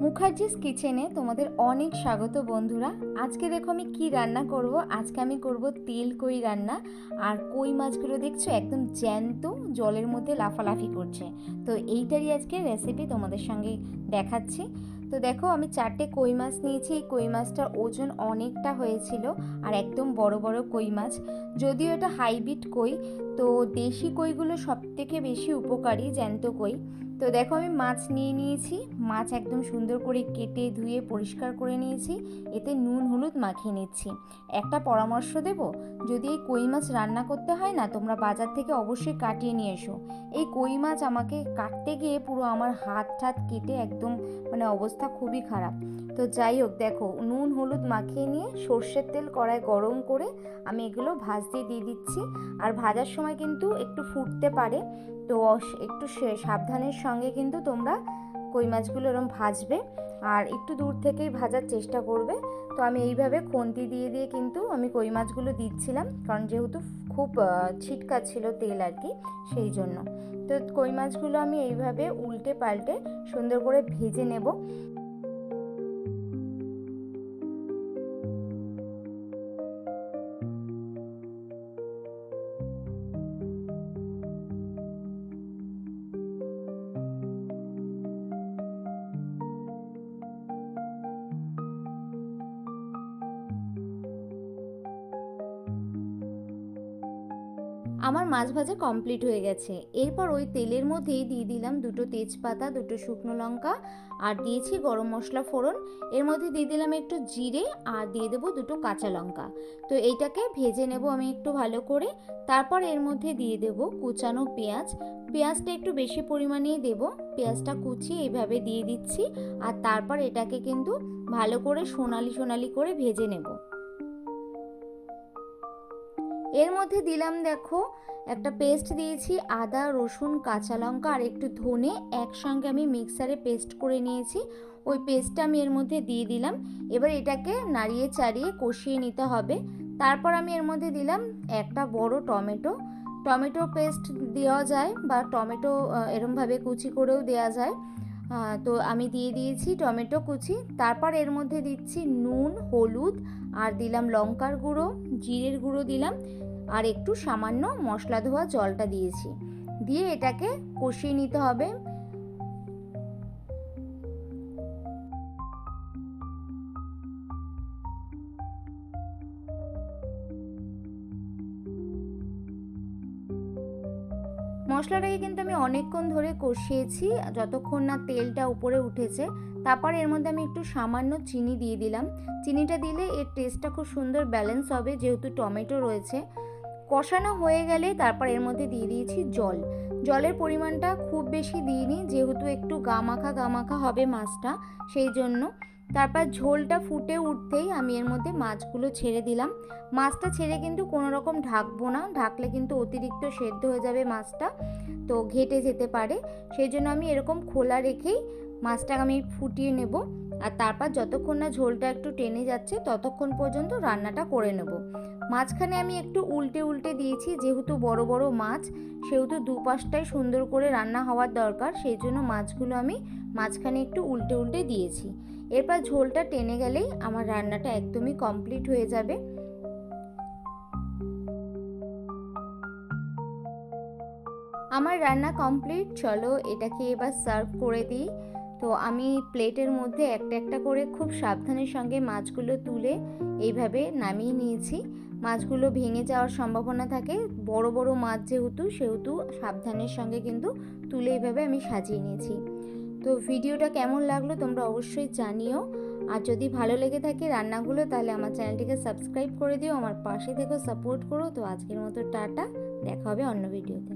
মুখার্জিস কিচেনে তোমাদের অনেক স্বাগত বন্ধুরা। আজকে দেখো আমি কি রান্না করব? আজকে আমি করব তেল কই রান্না। আর কই মাছগুলো দেখছ? একদম জ্যান্ত, জলের মধ্যে লাফালাফি করছে। তো এইটারই আজকে রেসিপি তোমাদের সঙ্গে দেখাচ্ছি। তো দেখো আমি চারটে কই মাছ নিয়েছি। এই কই মাছটার ওজন অনেকটা হয়েছিল আর একদম বড় বড় কই মাছ। যদিও এটা হাইব্রিড কই, তো দেশি কইগুলো সব থেকে বেশি উপকারী জ্যান্ত কই। তো দেখো আমি মাছ নিয়ে নিয়েছি। মাছ একদম সুন্দর করে কেটে ধুয়ে পরিষ্কার করে নিয়েছি। এতে নুন হলুদ মাখিয়ে নিচ্ছি। একটা পরামর্শ দেব? যদি এই কই মাছ রান্না করতে হয় না, তোমরা বাজার থেকে অবশ্যই কাটিয়ে নিয়ে এসো। এই কই মাছ আমাকে কাটতে গিয়ে পুরো আমার হাত ঠাত কেটে একদম মানে অবস্থা খুবই খারাপ। তো যাই হোক দেখো, নুন, হলুদ মাখিয়ে নিয়ে সর্ষের তেল কড়ায় গরম করে আমি এগুলো ভাজতে দিয়ে দিচ্ছি। আর ভাজার সময় কিন্তু একটু ফুটতে পারে। তো একটু সাবধানের সঙ্গে কিন্তু তোমরা কই মাছগুলো এরকম ভাজবে। আর একটু দূর থেকেই ভাজার চেষ্টা করবে। তো আমি এইভাবে খন্তি দিয়ে দিয়ে কিন্তু আমি কই মাছগুলো দিচ্ছিলাম। কারণ যেহেতু খুব ছিটকা ছিল তেল আর কি, সেই জন্য। তো কই মাছগুলো আমি এইভাবে উল্টে পাল্টে সুন্দর করে ভেজে নেব। আমার মাছ ভাজা কমপ্লিট হয়ে গেছে। এরপর ওই তেলের মধ্যেই দিয়ে দিলাম দুটো তেজপাতা, দুটো শুকনো লঙ্কা আর দিয়েছি গরম মশলা ফোড়ন। এর মধ্যে দিয়ে দিলাম একটু জিরে আর দিয়ে দেবো দুটো কাঁচা লঙ্কা। তো এইটাকে ভেজে নেব আমি একটু ভালো করে। তারপর এর মধ্যে দিয়ে দেবো কুচানো পেঁয়াজ। পেঁয়াজটা একটু বেশি পরিমাণেই দেব। পেঁয়াজটা কুচিয়ে এইভাবে দিয়ে দিচ্ছি আর তারপর এটাকে কিন্তু ভালো করে সোনালি সোনালি করে ভেজে নেব। এর মধ্যে দিলাম দেখো, একটা পেস্ট দিয়েছি, আদা, রসুন, কাঁচা লঙ্কা আর একটু ধনে একসঙ্গে আমি মিক্সারে পেস্ট করে নিয়েছি। ওই পেস্টটা আমি এর মধ্যে দিয়ে দিলাম। এবার এটাকে নাড়িয়ে চাড়িয়ে কষিয়ে নিতে হবে। তারপর আমি এর মধ্যে দিলাম একটা বড় টমেটো। টমেটো পেস্ট দেওয়া যায় বা টমেটো এরমভাবে কুচি করেও দেওয়া যায়। তো আমি দিয়ে দিয়েছি টমেটো কুচি, তারপর এর মধ্যে দিচ্ছি নুন, হলুদ, আর দিলাম লঙ্কার গুঁড়ো, জিরের গুঁড়ো দিলাম, আর একটু সামান্য মশলা ধোয়া জলটা দিয়েছি। দিয়ে এটাকে কষিয়ে নিতে হবে। মশলাটাকে কিন্তু আমি অনেকক্ষণ ধরে কষিয়েছি, যতক্ষণ না তেলটা উপরে উঠেছে। তারপর এর মধ্যে আমি একটু সামান্য চিনি দিয়ে দিলাম। চিনিটা দিলে এর টেস্টটা খুব সুন্দর ব্যালেন্স হবে, যেহেতু টমেটো রয়েছে। কষানো হয়ে গেলে তারপর এর মধ্যে দিয়ে দিয়েছি জল। জলের পরিমাণটা খুব বেশি দিইনি, যেহেতু একটু গামাখা গামাখা হবে মাছটা, সেই জন্য। তারপর ঝোলটা ফুটে উঠতেই আমি এর মধ্যে মাছগুলো ছেড়ে দিলাম। মাছটা ছেড়ে কিন্তু কোনো রকম ঢাকবো না, ঢাকলে কিন্তু অতিরিক্ত সেদ্ধ হয়ে যাবে মাছটা, তো ঘেটে যেতে পারে। সেই জন্য আমি এরকম খোলা রেখেই মাছটা আমি ফুটিয়ে নেব আর তারপর যতক্ষণ না ঝোলটা একটু টেনে যাচ্ছে ততক্ষণ পর্যন্ত রান্নাটা করে নেব। মাঝখানে আমি একটু উল্টে উল্টে দিয়েছি, যেহেতু বড় বড় মাছ, সেহেতু দুপাশটাই সুন্দর করে রান্না হওয়ার দরকার, সেই জন্য মাছগুলো আমি মাঝখানে একটু উল্টে উল্টে দিয়েছি। এরপর ঝোলটা টেনে গেলেই আমার রান্নাটা একদমই কমপ্লিট হয়ে যাবে। আমার রান্না কমপ্লিট, চলো এটাকে এবার সার্ভ করে দিই। তো আমি প্লেটের মধ্যে একটা একটা করে খুব সাবধানের সঙ্গে মাছগুলো তুলে এইভাবে নামিয়ে নিয়েছি। মাছগুলো ভেঙে যাওয়ার সম্ভাবনা থাকে। বড় বড় মাছ যেহেতু, সেহেতু সাবধানের সঙ্গে কিন্তু তুলে এইভাবে আমি সাজিয়ে নিয়েছি। তো ভিডিওটা কেমন লাগল তোমরা অবশ্যই জানিও। আর যদি ভালো লেগে থাকে রান্নাগুলো, তাহলে আমার চ্যানেলটিকে সাবস্ক্রাইব করে দিও, আমার পাশে থেকেও সাপোর্ট করো। তো আজকের মতো টাটা, দেখা হবে অন্য ভিডিওতে।